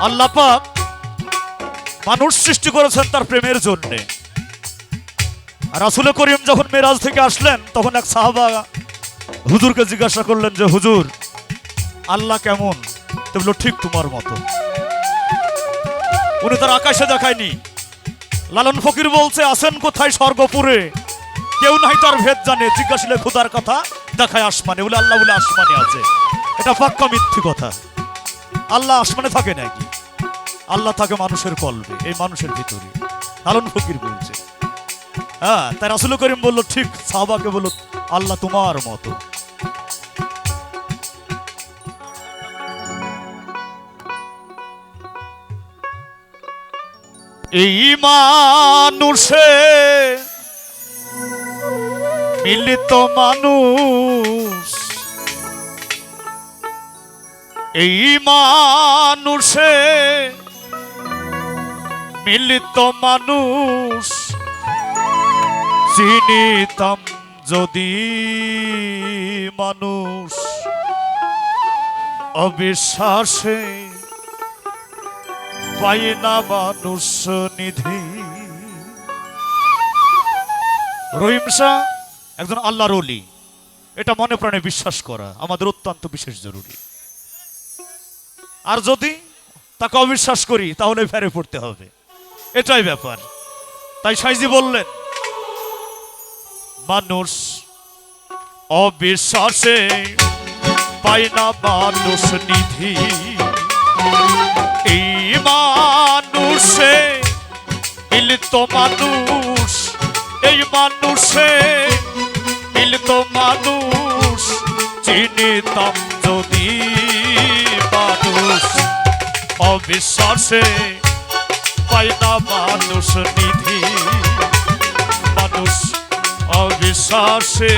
আল্লাহ পাক মানুষ সৃষ্টি করেছেন তার প্রেমের জন্যে। রাসুল করিম যখন মেরাজ থেকে আসলেন, তখন এক সাহাবা হুজুরকে জিজ্ঞাসা করলেন যে, হুজুর, আল্লাহ কেমন? তো ঠিক তোমার মতো। উনি তার আকাশে দেখায়নি। লালন ফকির বলছে আছেন কোথায় স্বর্গপুরে? কেউ নাই তার ভেদ জানে। জিজ্ঞাসিলে খুদার কথা, দেখায় আসমানে। বলে, আল্লাহ বলে, আসমানে আছে। এটা পাক্কা মিথ্যি কথা। আল্লাহ আসমানে থাকে নাকি আল্লাহ থাকে মানুষের কলবে এই মানুষের ভিতরে। লালন ফকির বলছে হ্যাঁ তাই রাসুল করিম বলল, ঠিক, সাহবাকে বলল, আল্লাহ তোমার মতো। এই মানুষে মিলিত মানুষ, এই মানুষে মিলিত মানুষ, চিনিতাম যদি মানুষ, অবিশ্বাসে পাই না মানুষ নিধি। রহিম শাহ একজন আল্লাহর অলি এটা মনে প্রাণে বিশ্বাস করা আমাদের অত্যন্ত বিশেষ জরুরি। আর যদি তাকে অবিশ্বাস করি, তাহলে ফেরে পড়তে হবে। এটাই ব্যাপার। তাই সাইজি বললেন, মানুষ অবিশ্বাসে পায় না মানুষ নিধি। এই মানুষে মিলিত মানুষ, এই মানুষে মিলিত মানুষ চিনিতাম যদি মানুষ অবিশ্বাসে পায় মানুষ নিধি। মানুষ অবিশ্বাসে।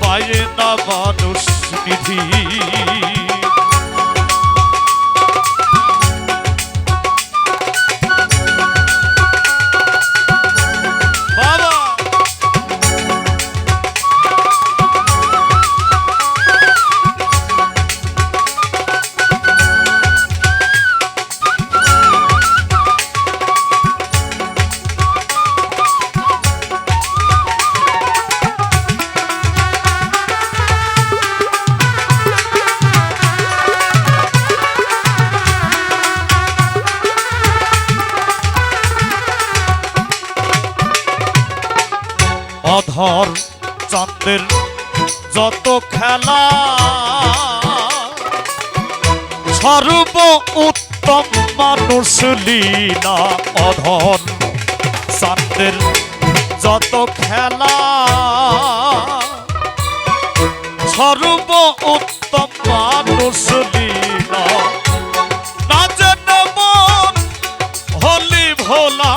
পায় মানুষ নিধি। চন্দ্রের যত খেলা সর্ব উত্তম মানুষ লীলা অধর চন্দ্রের যত খেলা সর্ব উত্তম মানুষ লীলা। যেন হলি ভোলা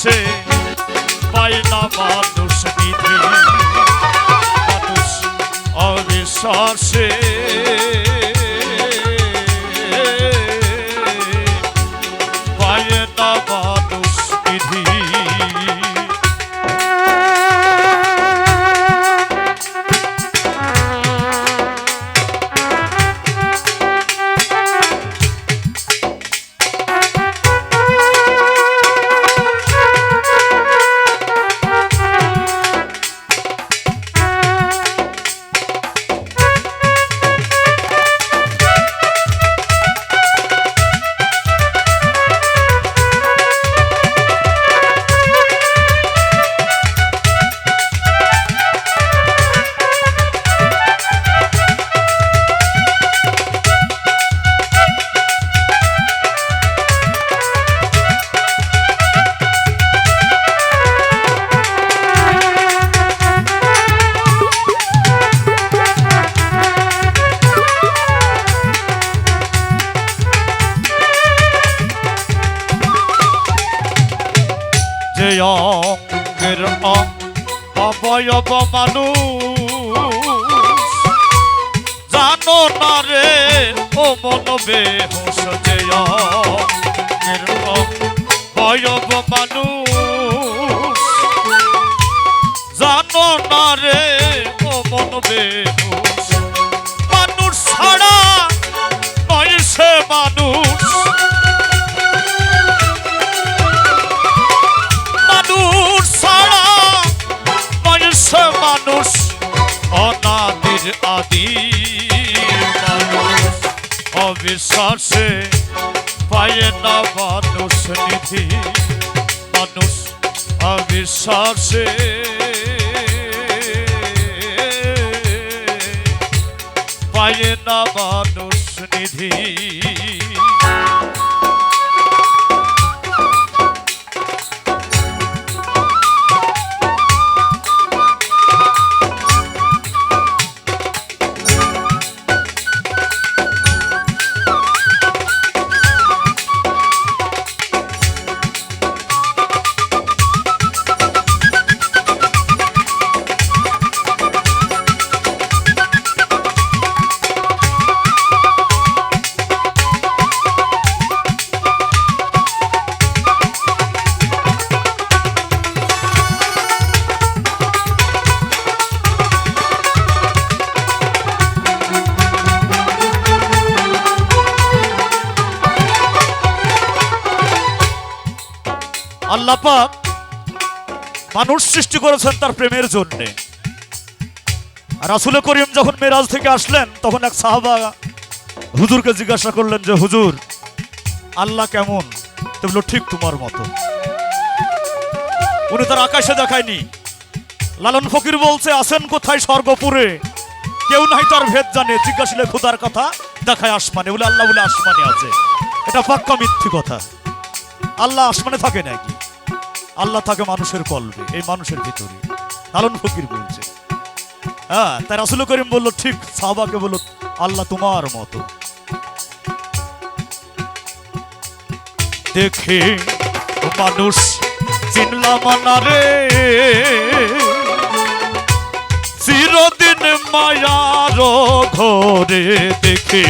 অবিশ্বাসে পাই না মানুষ নিধি মানুষ অবিশ্বাসে যে অঙ্গের অবয়ব মানুষ জানো না রে, ও মন বেহুশ যে এরকম বয়ব মানুষ জানো না রে, ও মন বেহুশ। মানুষ ছাড়া নয় সে মানুষ। মানুষ, অনাদির আদি। মানুষ অবিশ্বাসে পায় না মানুষ নিধি। মানুষ অবিশ্বাসে পায় না মানুষ নিধি। আল্লাহ পাক মানুষ সৃষ্টি করেছেন তার প্রেমের জন্যে। রাসুল করিম যখন মেরাজ থেকে আসলেন, তখন এক সাহাবা হুজুরকে জিজ্ঞাসা করলেন যে, হুজুর, আল্লাহ কেমন? তো ঠিক তোমার মতো। উনি তার আকাশে দেখায়নি। লালন ফকির বলছে, আছেন কোথায় স্বর্গপুরে? কেউ নাই তার ভেদ জানে। জিজ্ঞাসিলে, খুদার কথা, দেখায় আসমানে। বলে, আল্লাহ বলে, আসমানে আছে। এটা পাক্কা মিথ্যি কথা। আল্লাহ আসমানে থাকে নাকি? আল্লাহ থাকে মানুষের কলবে, এই মানুষের ভিতরে। লালন ফকির বলছে হ্যাঁ তাই রাসুল করিম বলল, ঠিক, সাহবাকে বলল, আল্লাহ তোমার মতো। দেখে মানুষ চিনলাম না রে চিরদিন মায়ার ঘরে দেখে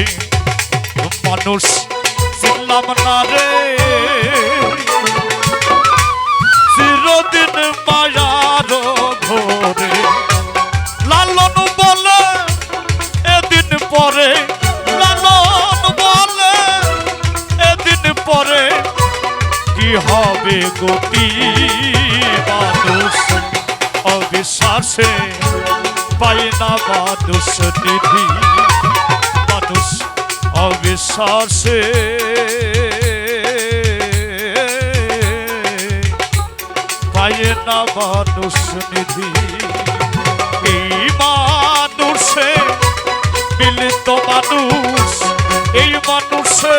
গতি মানুষ অবিশ্বাসে পাই না মানুষ নিধি। মানুষ অবিশ্বাসে পায় না মানুষ নিধি। এই মানুষে মিলিত মানুষ এই মানুষে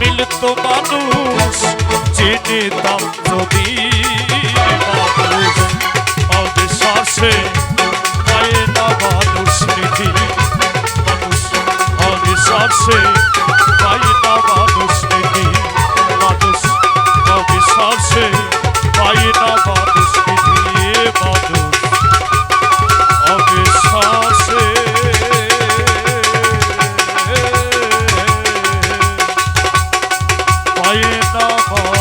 মিলিত মানুষ যেতাম যদি অবিশ্বাসে পায় না মানুষ নিধি মানুষ অবিশ্বাসে পায় না মানুষ নিধি মানুষ অবিশ্বাসে পায় না মানুষ নিধি মানুষ অবিশ্বাসে। Oh